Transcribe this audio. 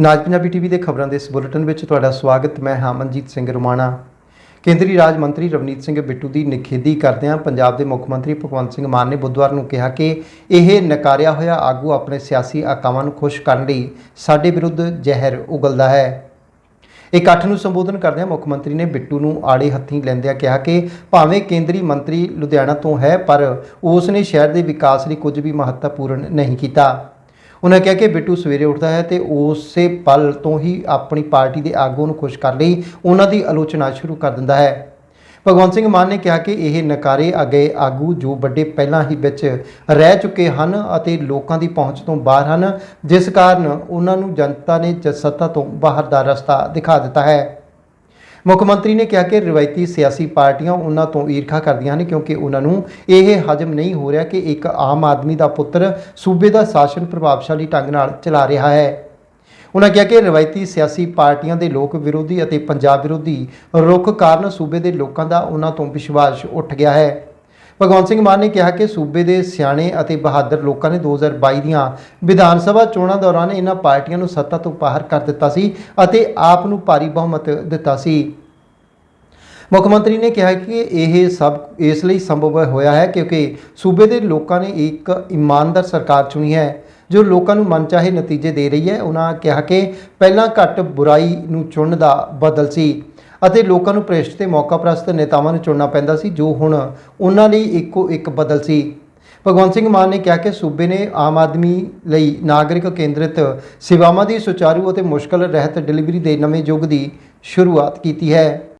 ਨਾਜ Punjabi TV ਦੇ ਖਬਰਾਂ ਦੇ ਇਸ ਬੁਲੇਟਿਨ ਵਿੱਚ ਤੁਹਾਡਾ ਸਵਾਗਤ। ਮੈਂ ਹਾਂ ਮਨਜੀਤ ਸਿੰਘ ਰੋਮਾਣਾ। ਕੇਂਦਰੀ ਰਾਜ ਮੰਤਰੀ ਰਵਨੀਤ ਸਿੰਘ ਬਿੱਟੂ ਦੀ ਨਿਖੇਧੀ ਕਰਦਿਆਂ ਪੰਜਾਬ ਦੇ ਮੁੱਖ ਮੰਤਰੀ ਭਗਵੰਤ ਸਿੰਘ ਮਾਨ ਨੇ ਬੁੱਧਵਾਰ ਨੂੰ ਕਿਹਾ ਕਿ ਇਹ ਨਕਾਰਿਆ ਹੋਇਆ ਆਗੂ ਆਪਣੇ ਸਿਆਸੀ ਆਕਾਵਾਂ ਨੂੰ ਖੁਸ਼ ਕਰਨ ਲਈ ਸਾਡੇ ਵਿਰੁੱਧ ਜ਼ਹਿਰ ਉਗਲਦਾ ਹੈ। ਇਕੱਠ ਨੂੰ ਸੰਬੋਧਨ ਕਰਦਿਆਂ ਮੁੱਖ ਮੰਤਰੀ ਨੇ ਬਿੱਟੂ ਨੂੰ ਆੜੇ ਹੱਥੀਂ ਲੈਂਦਿਆਂ ਕਿਹਾ ਕਿ ਭਾਵੇਂ ਕੇਂਦਰੀ ਮੰਤਰੀ ਲੁਧਿਆਣਾ ਤੋਂ ਹੈ, ਪਰ ਉਸ ਨੇ ਸ਼ਹਿਰ ਦੇ ਵਿਕਾਸ ਲਈ ਕੁਝ ਵੀ ਮਹੱਤਵਪੂਰਨ ਨਹੀਂ ਕੀਤਾ। ਉਹਨਾਂ ਕਿਹਾ ਕਿ ਬਿੱਟੂ ਸਵੇਰੇ ਉੱਠਦਾ ਹੈ ਤੇ ਉਸੇ ਪਲ ਤੋਂ ਹੀ ਆਪਣੀ ਪਾਰਟੀ ਦੇ ਆਗੂ ਨੂੰ ਖੁਸ਼ ਕਰਨ ਲਈ, ਉਹਨਾਂ ਦੀ ਆਲੋਚਨਾ ਸ਼ੁਰੂ ਕਰ ਦਿੰਦਾ ਹੈ। ਭਗਵੰਤ ਸਿੰਘ ਮਾਨ ਨੇ ਕਿਹਾ ਕਿ ਇਹ ਨਕਾਰੇ ਅਗੇ ਆਗੂ ਜੋ ਵੱਡੇ ਪਹਿਲਾਂ ਹੀ ਵਿੱਚ ਰਹਿ ਚੁੱਕੇ ਹਨ ਅਤੇ ਲੋਕਾਂ ਦੀ ਪਹੁੰਚ ਤੋਂ ਬਾਹਰ ਹਨ, ਜਿਸ ਕਾਰਨ ਉਹਨਾਂ ਨੂੰ ਜਨਤਾ ਨੇ ਜ- ਸੱਤਾ ਤੋਂ ਬਾਹਰ ਦਾ ਰਸਤਾ ਦਿਖਾ ਦਿੱਤਾ ਹੈ। ਮੁੱਖ ਮੰਤਰੀ ਨੇ ਕਿਹਾ ਕਿ ਰਵਾਇਤੀ ਸਿਆਸੀ ਪਾਰਟੀਆਂ ਉਹਨਾਂ ਤੋਂ ਈਰਖਾ ਕਰਦੀਆਂ ਹਨ ਕਿਉਂਕਿ ਉਹਨਾਂ ਨੂੰ ਇਹ ਹਜਮ ਨਹੀਂ ਹੋ ਰਿਹਾ ਕਿ ਇੱਕ ਆਮ ਆਦਮੀ ਦਾ ਪੁੱਤਰ ਸੂਬੇ ਦਾ ਸ਼ਾਸਨ ਪ੍ਰਭਾਵਸ਼ਾਲੀ ਢੰਗ ਨਾਲ ਚਲਾ ਰਿਹਾ ਹੈ। ਉਹਨਾਂ ਕਿਹਾ ਕਿ ਰਵਾਇਤੀ ਸਿਆਸੀ ਪਾਰਟੀਆਂ ਦੇ ਲੋਕ ਵਿਰੋਧੀ ਅਤੇ ਪੰਜਾਬ ਵਿਰੋਧੀ ਰੁਖ ਕਾਰਨ ਸੂਬੇ ਦੇ ਲੋਕਾਂ ਦਾ ਉਹਨਾਂ ਤੋਂ ਵਿਸ਼ਵਾਸ ਉੱਠ ਗਿਆ ਹੈ। ਭਗਵੰਤ ਸਿੰਘ ਮਾਨ ਨੇ ਕਿਹਾ ਕਿ ਸੂਬੇ ਦੇ ਸਿਆਣੇ ਅਤੇ ਬਹਾਦਰ ਲੋਕਾਂ ਨੇ 2022 ਦੀਆਂ ਵਿਧਾਨ ਸਭਾ ਚੋਣਾਂ ਦੌਰਾਨ ਇਹਨਾਂ ਪਾਰਟੀਆਂ ਨੂੰ ਸੱਤਾ ਤੋਂ ਬਾਹਰ ਕਰ ਦਿੱਤਾ ਸੀ ਅਤੇ ਆਪ ਨੂੰ ਭਾਰੀ ਬਹੁਮਤ ਦਿੱਤਾ ਸੀ। ਮੁੱਖ ਮੰਤਰੀ ਨੇ ਕਿਹਾ ਕਿ ਇਹ ਸਭ ਇਸ ਲਈ ਸੰਭਵ ਹੋਇਆ ਹੈ ਕਿਉਂਕਿ ਸੂਬੇ ਦੇ ਲੋਕਾਂ ਨੇ ਇੱਕ ਇਮਾਨਦਾਰ ਸਰਕਾਰ ਚੁਣੀ ਹੈ। ਜੋ ਲੋਕਾਂ ਨੂੰ ਮਨਚਾਹੇ ਨਤੀਜੇ ਦੇ ਰਹੀ ਹੈ ਉਹਨਾਂ ਕਿਹਾ ਕਿ ਪਹਿਲਾਂ ਘੱਟ ਬੁਰਾਈ ਨੂੰ ਚੁਣਨ ਦਾ ਬਦਲ ਸੀ। ਅਤੇ ਲੋਕਾਂ ਨੂੰ ਭ੍ਰਿਸ਼ਟ ਤੇ ਮੌਕਾਪ੍ਰਸਤ ਨੇਤਾਵਾਂ ਨੂੰ ਚੁਣਨਾ ਪੈਂਦਾ ਸੀ, ਜੋ ਹੁਣ ਉਹਨਾਂ ਲਈ ਇੱਕੋ ਇੱਕ ਬਦਲ ਸੀ। ਭਗਵੰਤ ਸਿੰਘ ਮਾਨ ਨੇ ਕਿਹਾ ਕਿ ਸੂਬੇ ਨੇ ਆਮ ਆਦਮੀ ਲਈ ਨਾਗਰਿਕ ਕੇਂਦਰਿਤ ਸੇਵਾਵਾਂ ਦੀ ਸੁਚਾਰੂ ਅਤੇ ਮੁਸ਼ਕਲ ਰਹਿਤ ਡਿਲੀਵਰੀ ਦੇ ਨਵੇਂ ਯੁੱਗ ਦੀ ਸ਼ੁਰੂਆਤ ਕੀਤੀ ਹੈ।